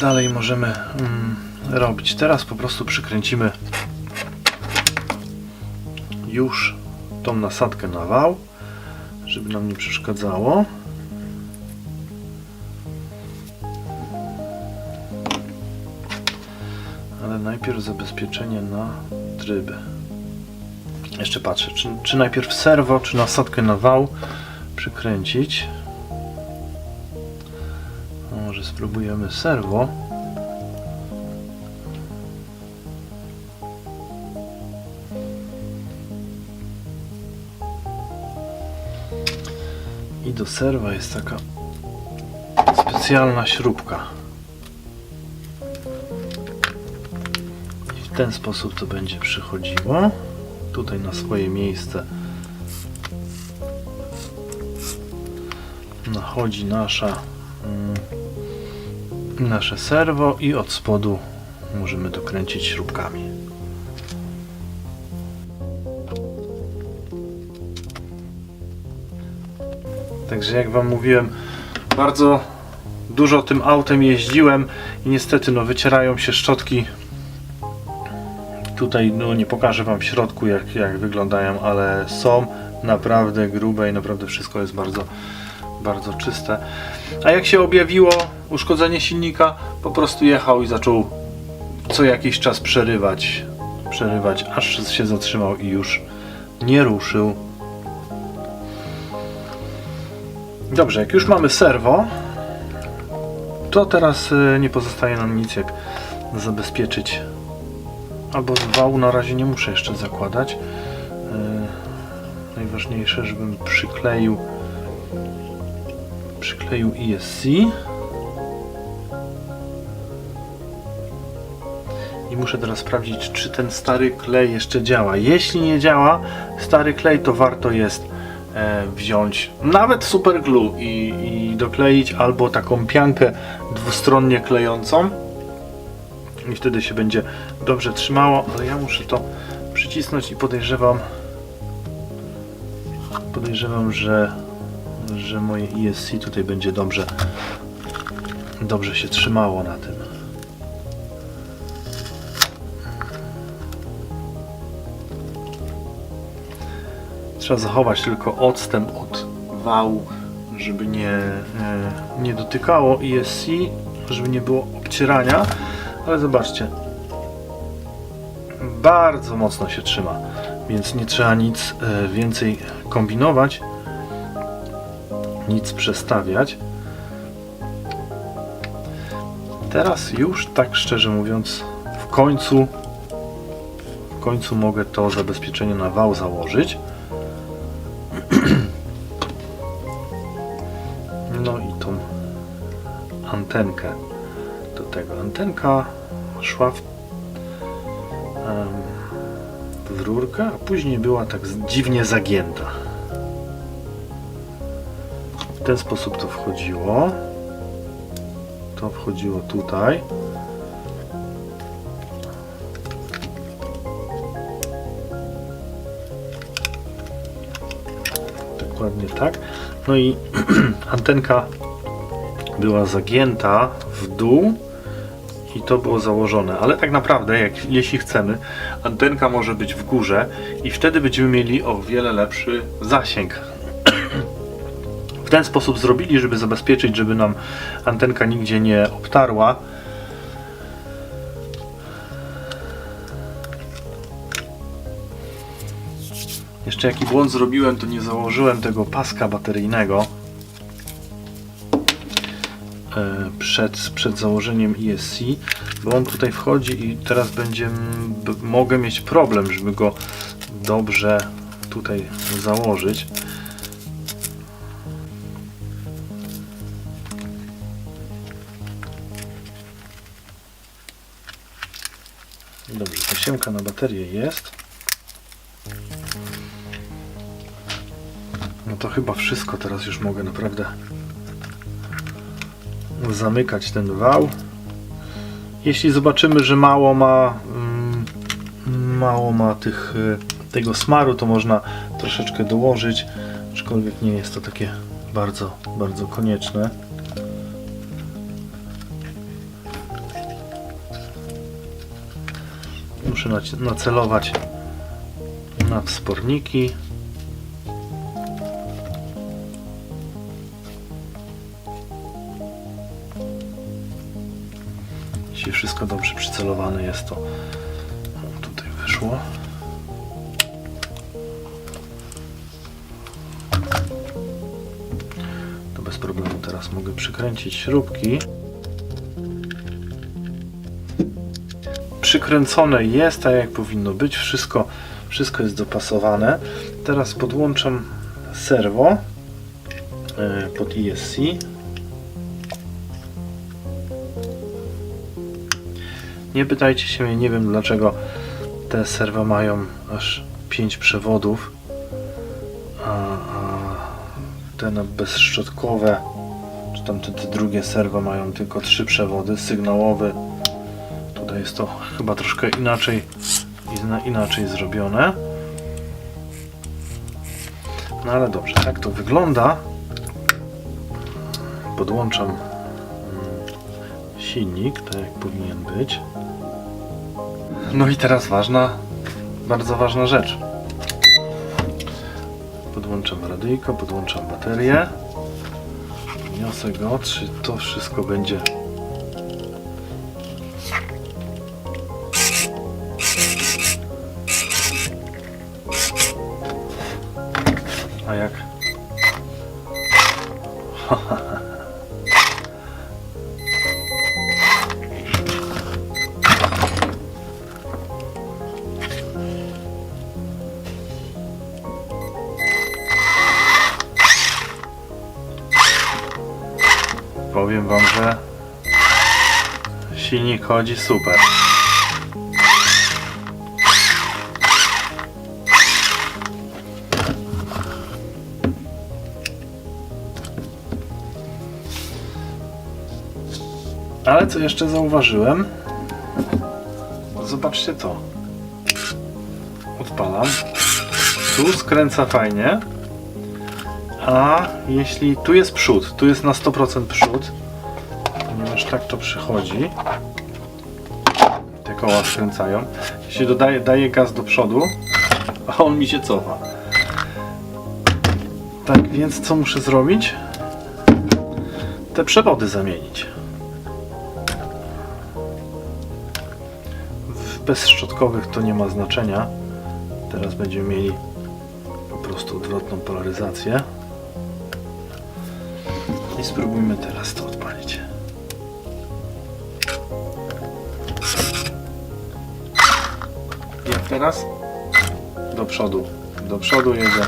dalej możemy mm, robić? Teraz po prostu przykręcimy już tą nasadkę na wał, żeby nam nie przeszkadzało. Ale najpierw zabezpieczenie na tryby. Jeszcze patrzę, czy, czy najpierw serwo, czy nasadkę na wał przykręcić. Spróbujemy serwo. I do serwa jest taka specjalna śrubka. I w ten sposób to będzie przychodziło. Tutaj na swoje miejsce nachodzi nasza mm, nasze serwo i od spodu możemy dokręcić śrubkami. Także jak Wam mówiłem, bardzo dużo tym autem jeździłem i niestety no wycierają się szczotki. Tutaj no nie pokażę Wam w środku jak, jak wyglądają, ale są naprawdę grube i naprawdę wszystko jest bardzo, bardzo czyste. A jak się objawiło uszkodzenie silnika, po prostu jechał i zaczął co jakiś czas przerywać, przerywać, aż się zatrzymał i już nie ruszył. Dobrze, jak już mamy serwo, to teraz y, nie pozostaje nam nic jak zabezpieczyć. Albo wału na razie nie muszę jeszcze zakładać. Y, Najważniejsze, żebym przykleił przykleił ESC. I muszę teraz sprawdzić, czy ten stary klej jeszcze działa. Jeśli nie działa, stary klej, to warto jest e, wziąć nawet super glue i, i dokleić albo taką piankę dwustronnie klejącą i wtedy się będzie dobrze trzymało, ale ja muszę to przycisnąć i podejrzewam podejrzewam, że że moje ESC tutaj będzie dobrze dobrze się trzymało na tym. Trzeba zachować tylko odstęp od wału, żeby nie, e, nie dotykało ESC, żeby nie było obcierania, ale zobaczcie, bardzo mocno się trzyma, więc nie trzeba nic e, więcej kombinować, nic przestawiać. Teraz już tak szczerze mówiąc, w końcu w końcu mogę to zabezpieczenie na wał założyć. Antenkę do tego. Antenka szła w, w rurkę, a później była tak dziwnie zagięta. W ten sposób to wchodziło. To wchodziło tutaj. Dokładnie tak. No i antenka była zagięta w dół i to było założone, ale tak naprawdę, jak, jeśli chcemy, antenka może być w górze i wtedy będziemy mieli o wiele lepszy zasięg. W ten sposób zrobili, żeby zabezpieczyć, żeby nam antenka nigdzie nie obtarła. Jeszcze jaki błąd zrobiłem, to nie założyłem tego paska bateryjnego przed, przed założeniem ESC, bo on tutaj wchodzi i teraz będzie, mogę mieć problem, żeby go dobrze tutaj założyć. Dobrze, tasiemka na baterię jest. No to chyba wszystko. Teraz już mogę naprawdę zamykać ten wał. Jeśli zobaczymy, że mało ma, mm, mało ma tych, y, tego smaru, to można troszeczkę dołożyć, aczkolwiek nie jest to takie bardzo, bardzo konieczne. Muszę nacelować na wsporniki. Dobrze przycelowane jest, to o, tutaj wyszło. To bez problemu teraz mogę przykręcić śrubki. Przykręcone jest tak jak powinno być, wszystko, wszystko jest dopasowane. Teraz podłączam serwo e, pod ESC. Nie pytajcie się nie wiem dlaczego te serwa mają aż 5 przewodów, a, a te bezszczotkowe, czy tam te, drugie serwa mają tylko 3 przewody, sygnałowy. Tutaj jest to chyba troszkę inaczej, ina- inaczej zrobione. No ale dobrze, tak to wygląda. Podłączam mm, silnik, tak jak powinien być. No i teraz ważna, bardzo ważna rzecz. Podłączam radyjko, podłączam baterię. Wniosę go, czy to wszystko będzie Powiem wam, że silnik chodzi super. Ale co jeszcze zauważyłem? Zobaczcie to. Odpalam. Tu skręca fajnie. A jeśli tu jest przód, tu jest na 100% przód, tak to przychodzi. Te koła skręcają. Jeśli dodaję daję gaz do przodu, a on mi się cofa. Tak więc co muszę zrobić? Te przewody zamienić. W bezszczotkowych to nie ma znaczenia. Teraz będziemy mieli po prostu odwrotną polaryzację. I spróbujmy teraz to teraz? Do przodu. Do przodu jedzie.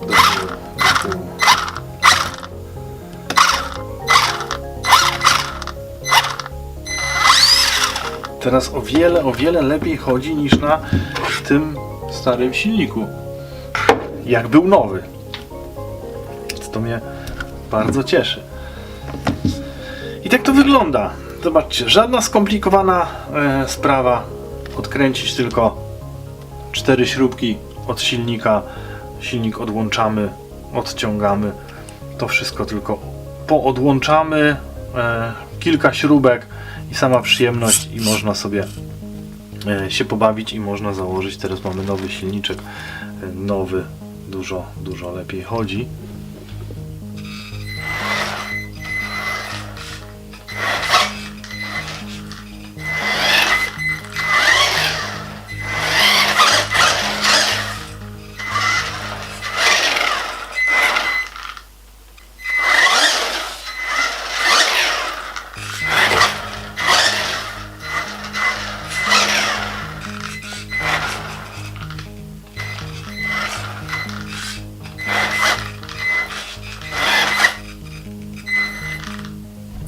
Do tyłu. Do tyłu. Teraz o wiele, o wiele lepiej chodzi niż na tym starym silniku. Jak był nowy. To mnie bardzo cieszy. I tak to wygląda. Zobaczcie, żadna skomplikowana e, sprawa. Odkręcić tylko cztery śrubki od silnika. Silnik odłączamy, odciągamy. To wszystko tylko poodłączamy. E, kilka śrubek i sama przyjemność i można sobie e, się pobawić i można założyć. Teraz mamy nowy silniczek, e, nowy, dużo, dużo lepiej chodzi.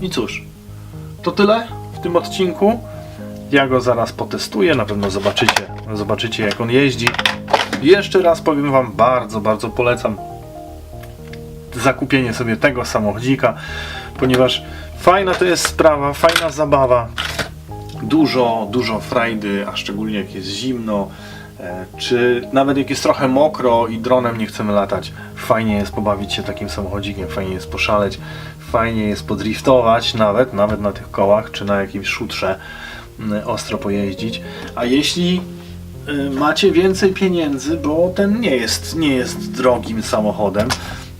I cóż, to tyle w tym odcinku. Ja go zaraz potestuję, na pewno zobaczycie, zobaczycie jak on jeździ. Jeszcze raz powiem Wam, bardzo, bardzo polecam zakupienie sobie tego samochodzika, ponieważ fajna to jest sprawa, fajna zabawa, dużo, dużo frajdy, a szczególnie jak jest zimno, czy nawet jak jest trochę mokro i dronem nie chcemy latać, fajnie jest pobawić się takim samochodzikiem, fajnie jest poszaleć, fajnie jest podriftować nawet, nawet na tych kołach, czy na jakimś szutrze. y, ostro pojeździć. A jeśli y, macie więcej pieniędzy, bo ten nie jest, nie jest drogim samochodem,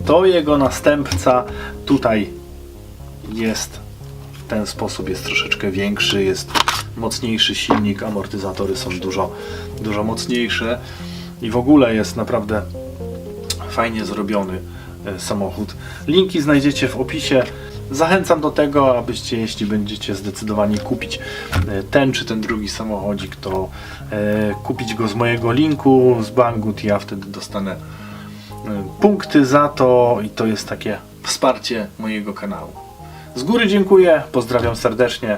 to jego następca tutaj jest w ten sposób, jest troszeczkę większy, jest mocniejszy silnik, amortyzatory są dużo, dużo mocniejsze i w ogóle jest naprawdę fajnie zrobiony e, samochód. Linki znajdziecie w opisie. Zachęcam do tego, abyście, jeśli będziecie zdecydowani kupić e, ten czy ten drugi samochodzik, to e, kupić go z mojego linku z Banggood. Ja wtedy dostanę punkty za to i to jest takie wsparcie mojego kanału. Z góry dziękuję, pozdrawiam serdecznie.